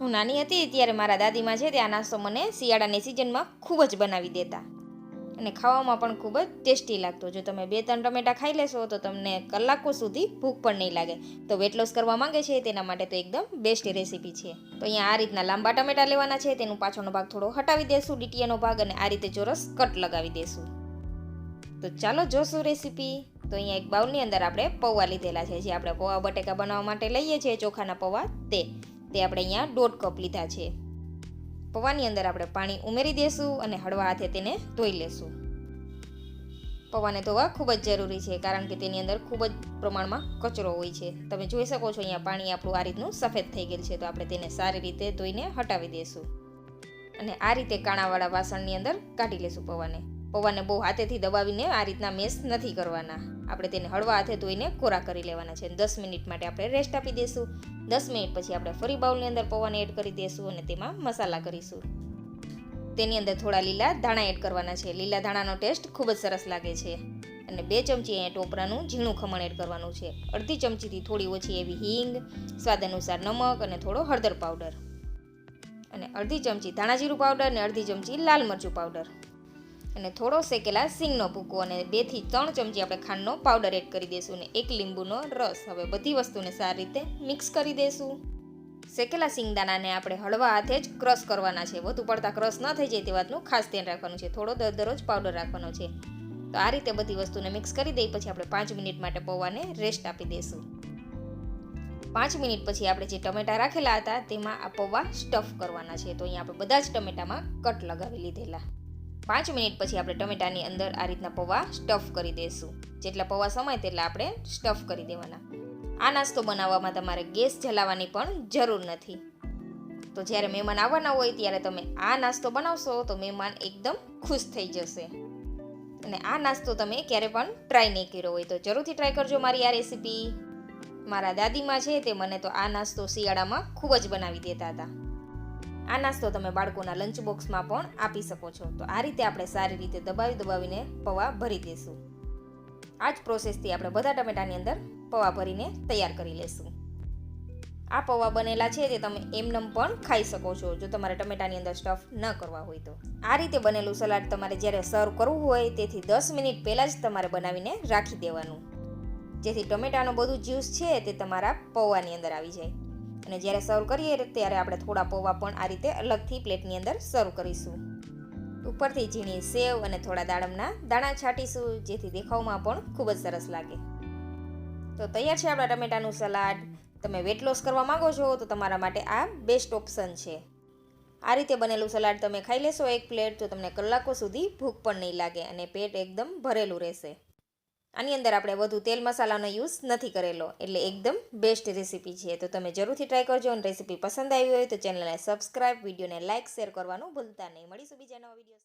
હું નાની હતી ત્યારે મારા દાદીમાં છે તે આ નાસ્તો મને શિયાળાની સિઝનમાં ખૂબ જ બનાવી દેતા. અને ખાવામાં પણ ખૂબ જ ટેસ્ટી લાગતો. જો તમે બે ત્રણ ટમેટા ખાઈ લેશો તો તમને કલાકો સુધી ભૂખ પણ નહીં લાગે. તો વેટ લોસ કરવા માંગે છે તેના માટે તો એકદમ બેસ્ટ રેસીપી છે. તો અહીંયા આ રીતના લાંબા ટમેટા લેવાના છે. તેનું પાછળનો ભાગ થોડો હટાવી દેશું, ડીટીયાનો ભાગ, અને આ રીતે ચોરસ કટ લગાવી દેશું. તો ચાલો જોશું રેસીપી તો અહીંયા એક બાઉલની અંદર આપણે પૌવા લીધેલા છે. જે આપણે પૌવા બટેકા બનાવવા માટે લઈએ છીએ ચોખાના પૌવા તે. તે આપણે અહીંયા દોઢ કપ લીધા છે. પૌવાની અંદર આપણે પાણી ઉમેરી દેશું અને હળવા હાથે તેને ધોઈ લેશું. પૌવાને ધોવા ખૂબ જ જરૂરી છે, કારણ કે તેની અંદર ખૂબ જ પ્રમાણમાં કચરો હોય છે. તમે જોઈ શકો છો અહીંયા પાણી આપણું આ રીતનું સફેદ થઈ ગયેલ છે, તો આપણે તેને સારી રીતે ધોઈને હટાવી દઈશું અને આ રીતે કાણાવાળા વાસણની અંદર કાઢી લેશું પૌવાને. પૌવાને બહુ હાથેથી દબાવીને આ રીતના મેસ નથી કરવાના. આપણે તેને હળવા હાથે ધોઈને કોરા કરી લેવાના છે. દસ મિનિટ માટે આપણે રેસ્ટ આપી દઈશું દસ મિનિટ પછી આપણે ફરી બાઉલની અંદર પૌવાને એડ કરી દઈશું અને તેમાં મસાલા કરીશું. તેની અંદર થોડા લીલા ધાણા એડ કરવાના છે. લીલા ધાણાનો ટેસ્ટ ખૂબ જ સરસ લાગે છે. અને બે ચમચી અહીંયા ટોપરાનું ઝીણું ખમણ એડ કરવાનું છે. અડધી ચમચીથી થોડી ઓછી એવી હિંગ, સ્વાદ અનુસાર નમક અને થોડો હળદર પાવડર અને અડધી ચમચી ધાણા જીરું પાવડર અને અડધી ચમચી લાલ મરચું પાવડર અને થોડો શેકેલા સિંગનો ભૂકો અને બેથી ત્રણ ચમચી આપણે ખાંડનો પાવડર એડ કરી દઈશું અને એક લીંબુનો રસ. હવે બધી વસ્તુને સારી રીતે મિક્સ કરી દઈશું. શેકેલા સિંગદાણાને આપણે હળવા હાથે જ ક્રશ કરવાના છે. વધુ પડતા ક્રશ ન થઈ જાય તે વાતનું ખાસ ધ્યાન રાખવાનું છે. થોડો દર દરરોજ પાવડર રાખવાનો છે. તો આ રીતે બધી વસ્તુને મિક્સ કરી દઈ પછી આપણે પાંચ મિનિટ માટે પૌવાને રેસ્ટ આપી દઈશું. પાંચ મિનિટ પછી આપણે જે ટમેટા રાખેલા હતા તેમાં આ પૌવા સ્ટફ કરવાના છે. તો અહીંયા આપણે બધા જ ટમેટામાં કટ લગાવી લીધેલા. પાંચ મિનિટ પછી આપણે ટમેટાની અંદર આ રીતના પૌવા સ્ટફ કરી દઈશું જેટલા પૌવા સમાય તેટલા આપણે સ્ટફ કરી દેવાના. આ નાસ્તો બનાવવામાં તમારે ગેસ જલાવવાની પણ જરૂર નથી. તો જ્યારે મહેમાન આવવાના હોય ત્યારે તમે આ નાસ્તો બનાવશો તો મહેમાન એકદમ ખુશ થઈ જશે. અને આ નાસ્તો તમે ક્યારે પણ ટ્રાય નહીં કર્યો હોય તો જરૂરથી ટ્રાય કરજો મારી આ રેસીપી મારા દાદીમાં છે તે મને તો આ નાસ્તો શિયાળામાં ખૂબ જ બનાવી દેતા હતા. આ નાસ્તો તમે બાળકોના લંચ બોક્સમાં પણ આપી શકો છો. તો આ રીતે આપણે સારી રીતે દબાવી દબાવીને પૌવા ભરી દઈશું આ જ પ્રોસેસથી આપણે બધા ટમેટાની અંદર પૌવા ભરીને તૈયાર કરી લેશું. આ પૌવા બનેલા છે તે તમે એમનેમ પણ ખાઈ શકો છો, જો તમારે ટમેટાની અંદર સ્ટફ ન કરવા હોય તો. આ રીતે બનેલું સલાડ તમારે જ્યારે સર્વ કરવું હોય તેથી દસ મિનિટ પહેલાં જ તમારે બનાવીને રાખી દેવાનું. જેથી ટમેટાનો બધું જ્યુસ છે તે તમારા પૌવાની અંદર આવી જાય. અને જ્યારે સર્વ કરીએ ત્યારે આપણે થોડા પૌવા પણ આ રીતે અલગથી પ્લેટની અંદર સર્વ કરીશું. ઉપરથી ઝીણી સેવ અને થોડા દાડમના દાણા છાંટીશું, જેથી દેખાવમાં પણ ખૂબ જ સરસ લાગે. તો તૈયાર છે આપણા ટમેટાનું સલાડ. તમે વેટ લોસ કરવા માંગો છો, તો તમારા માટે આ બેસ્ટ ઓપ્શન છે. આ રીતે બનેલું સલાડ તમે ખાઈ લેશો એક પ્લેટ, તો તમને કલાકો સુધી ભૂખ પણ નહીં લાગે અને પેટ એકદમ ભરેલું રહેશે. આની અંદર આપણે વધુ તેલ મસાલાનો યુઝ નથી કરેલો. એટલે એકદમ બેસ્ટ રેસીપી છે. તો તમે જરૂરથી ટ્રાય કરજો અને રેસીપી પસંદ આવી હોય તો ચેનલને સબસ્ક્રાઈબ વિડીયોને લાઇક શેર કરવાનું ભૂલતા નહીં. મળીશું બીજા નવા વીડિયો